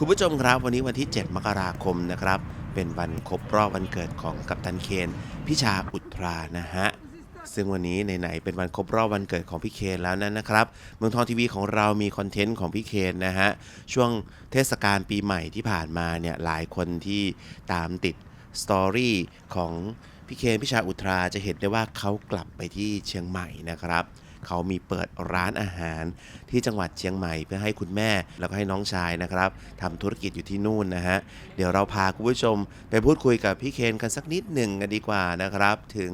คุณผู้ชมครับวันนี้วันที่ 7 มกราคมนะครับ เป็นวันครบรอบวันเกิดของกัปตันเคนพิชาอุตรานะฮะซึ่งวันนี้ไหนๆเป็นวันครบรอบวันเกิดของพี่เคนแล้วนั้นนะครับ เมืองทองทีวีของเรามีคอนเทนต์ของพี่เคนนะฮะช่วงเทศกาลปีใหม่ที่ผ่านมาเนี่ยหลายคนที่ตามติดสตอรี่ของพี่เคนพิชาอุตราจะเห็นได้ว่าเขากลับไปที่เชียงใหม่นะครับ เขามีเปิดร้านอาหารที่จังหวัดเชียงใหม่เพื่อให้คุณแม่ แล้วก็ให้น้องชายนะครับทำธุรกิจอยู่ที่นู่นนะฮะ เดี๋ยวเราพาคุณผู้ชมไปพูดคุยกับพี่เคนกันสักนิดหนึ่งกันดีกว่านะครับ ถึง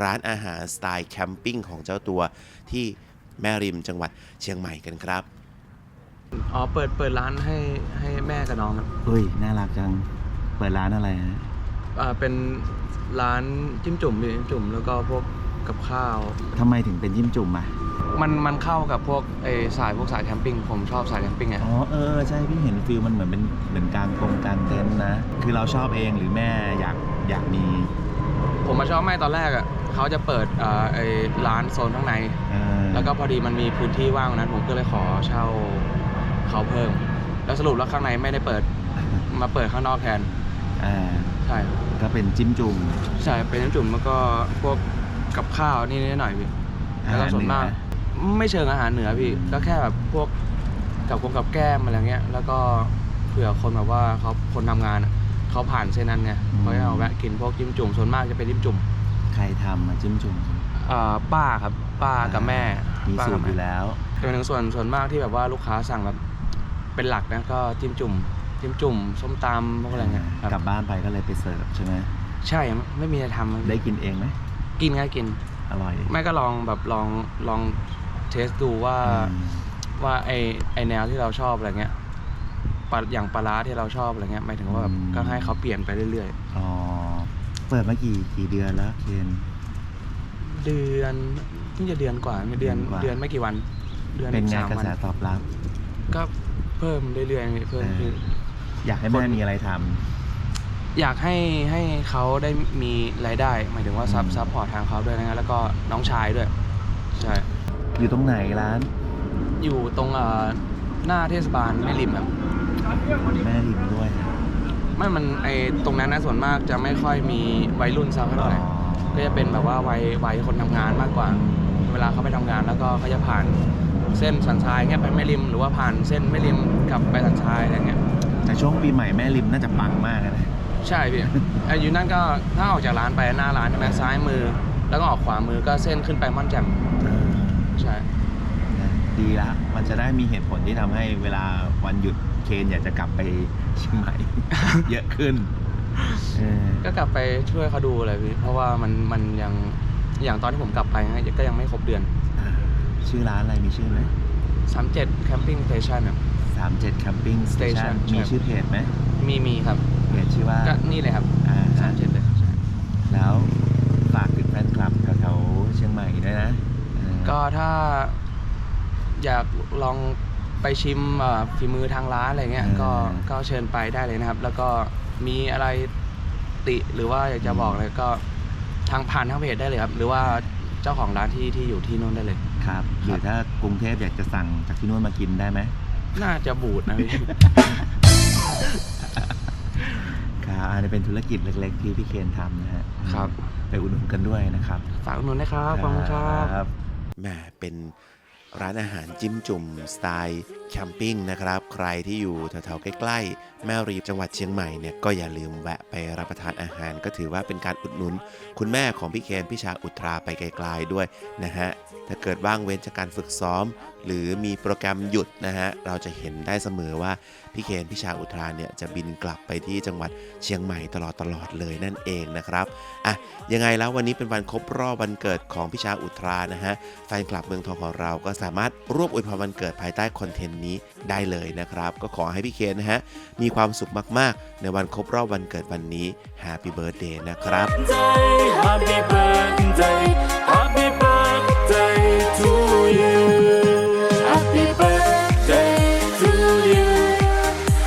ร้านอาหารสไตล์แคมปิ้งของเจ้าตัวที่แม่ริมจังหวัดเชียงใหม่กันครับ อ๋อเปิดเปิดร้านให้ให้แม่กับน้องครับเฮ้ย น่ารักจัง เปิดร้านอะไรฮะ อ่าเป็นร้านจิ้มจุ่มพี่จิ้มจุ่มแล้วก็พวก กับข้าว ทำไมถึงเป็นจิ้มจุ่มอะ มันมันเข้ากับพวกไอสายพวกสายแคมปิ้งผมชอบสายแคมปิ้งไง อ๋อเออใช่พี่เห็นฟิลมันเหมือนเป็นเหมือนกลางกรงกลางเต็นท์นะ คือเราชอบเองหรือแม่อยากอยากมีผมมาชอบแม่ตอนแรกอะเขาจะเปิดอ่าไอร้านโซนข้างใน เออแล้วก็พอดีมันมีพื้นที่ว่างนั้น ผมก็เลยขอเช่าเขาเพิ่ม แล้วสรุปแล้วข้างในไม่ได้เปิดมาเปิดข้างนอกแทน อ่าใช่ ก็เป็นจิ้มจุ่ม ใช่เป็นน้ำจุ่มแล้วก็พวก กับข้าวนี่นิดหน่อยพี่แล้วก็ส่วนมากอาหารเหไม่เชิงอาหารเหนือพี่ก็แค่แบบพวกกับกงกับแก้มอะไรเงี้ย แล้วก็เผื่อคนแบบว่าเขาคนทำงานอะเขาผ่านเส้นนั้นไงเขาจะเอาแวะกินพวกจิ้มจุ่มส่วนมากจะเป็นจิ้มจุ่มใครทำมาจิ้มจุ่มอ่าป้าครับ ป้ากับแม่มีป้าสูกัตรแม่อยู่แล้วจนถึงส่วนส่วนมากที่แบบว่าลูกค้าสั่งแบบเป็นหลักนะก็จิ้มจุ่มจิ้มจุ่มส้มตำพวกอะไรเงี้ยครับกลับบ้านไปก็เลยไปเสิร์ฟใช่ไหมใช่ไม่มีอะไรทำได้กินเองไหม กินง่ายกิน อร่อย ไม่ก็ลองแบบลองลองเทสดูว่าอืม ว่าไอไอแนวที่เราชอบอะไรเงี้ยปลาอย่างปลาร้าที่เราชอบอะไรเงี้ยหมายถึงว่าแบบก็ให้เขาเปลี่ยนไปเรื่อยอ๋อ เปิดมากี่กี่เดือนแล้วเคน ๆ เดือนเพิ่งจะเดือนกว่าไม่เดือนเดือนกว่า เดือนไม่กี่วัน เดือนเป็นไงสามกระวันแสตอบรับ ก็เพิ่มเรื่อยๆเพิ่มเออ ขึ้น อยากให้แม่มีอะไรทำ อยากให้ให้เขาได้มีรายได้หมายถึงว่าซับอืมซับพอร์ตทางเขาด้วยนะแล้วก็น้องชายด้วยใช่อยู่ตรงไหนร้าน อยู่ตรงเอ่อหน้าเทศบาลแม่ริมครับแม่ริมด้วยไม่มันไอตรงนั้นนะส่วนมากจะไม่ค่อยมีวัยรุ่นสักเท่าไหร่ก็จะเป็นแบบว่าวัยวัยคนทำงานมากกว่า เวลาเขาไปทำงานแล้วก็เขาจะผ่านเส้นสันทรายเงี้ยไปแม่ริม หรือว่าผ่านเส้นแม่ริมกลับไปสันทรายอะไรเงี้ยแต่ช่วงปีใหม่แม่ริมน่าจะปังมากนะ ใช่พี่ไอ้อยู่นั่นก็ถ้าออกจากร้านไปหน้าร้านใช่ไหมซ้ายมือ แล้วก็ออกขวามือก็เส้นขึ้นไปม่อนแจ่มใช่นะดีละ มันจะได้มีเหตุผลที่ทำให้เวลาวันหยุดเคนอยากจะกลับไปเชียงใหม่ เยอะขึ้นเออก็กลับไปช่วยเขาดูเลยพี่เพราะว่ามันมันยังอย่างตอนที่ผมกลับไปก็ยังไม่ครบเดือนชื่อร้านอะไรมีชื่อไหม 37 Camping Station ครับสามเจ็ดแคมปิ้งสเตชั Station นมีใช่ชื่อเพจไหมมีมีครับ เพจชื่อว่าก็นี่เลยครับ อ่าฮะ37เลยใช่แล้วฝากถึงแฟนคลับแถวๆเชียงใหม่ด้วยนะเออก็ถ้าอยากลองไปชิมเอ่อฝีมือทางร้านอะไรเงี้ยก็ก็เชิญไปได้เลยนะครับ แล้วก็มีอะไรติหรือว่าอยากจะบอกอะไรก็ทางผ่านทางเพจได้เลยครับ หรือว่าเจ้าของร้านที่ที่อยู่ที่นู่นได้เลย ครับหรือถ้ากรุงเทพอยากจะสั่งจากที่นู่นมากินได้ไหมน่าจะบูดนะพี่ ครับอันนี้เป็นธุรกิจเล็ก ๆ ที่พี่เคนทำนะฮะครับ ไปอุดหนุนกันด้วยนะครับ ฝากอุดหนุนนะครับขอบคุณครับครับแหม่เป็น ร้านอาหารจิ้มจุ่มสไตล์แคมปิ้งนะครับ ใครที่อยู่แถวๆใกล้ๆ แม่รีจังหวัดเชียงใหม่เนี่ยก็อย่าลืมแวะไปรับประทานอาหาร ก็ถือว่าเป็นการอุดหนุน คุณแม่ของพี่เคนพี่ชาอุตราไปไกลๆด้วยนะฮะถ้าเกิดว่างเว้นจากการฝึกซ้อมหรือมีโปรแกรมหยุดนะฮะ เราจะเห็นได้เสมอว่า พี่เคนพี่ชาอุตราเนี่ยจะบินกลับไปที่จังหวัดเชียงใหม่ตลอดตลอดเลยนั่นเองนะครับ อะ ยังไงแล้ววันนี้เป็นวันครบรอบวันเกิดของพี่ชาอุตรานะฮะ แฟนคลับเมืองทองของเราก็สามารถร่วมอวยพรวันเกิดภายใต้คอนเทนต์นี้ได้เลยนะครับ ก็ขอให้พี่เคนนะฮะ มีความสุขมาก ๆ ในวันครบรอบวันเกิดวันนี้ Happy Birthday นะครับ Happy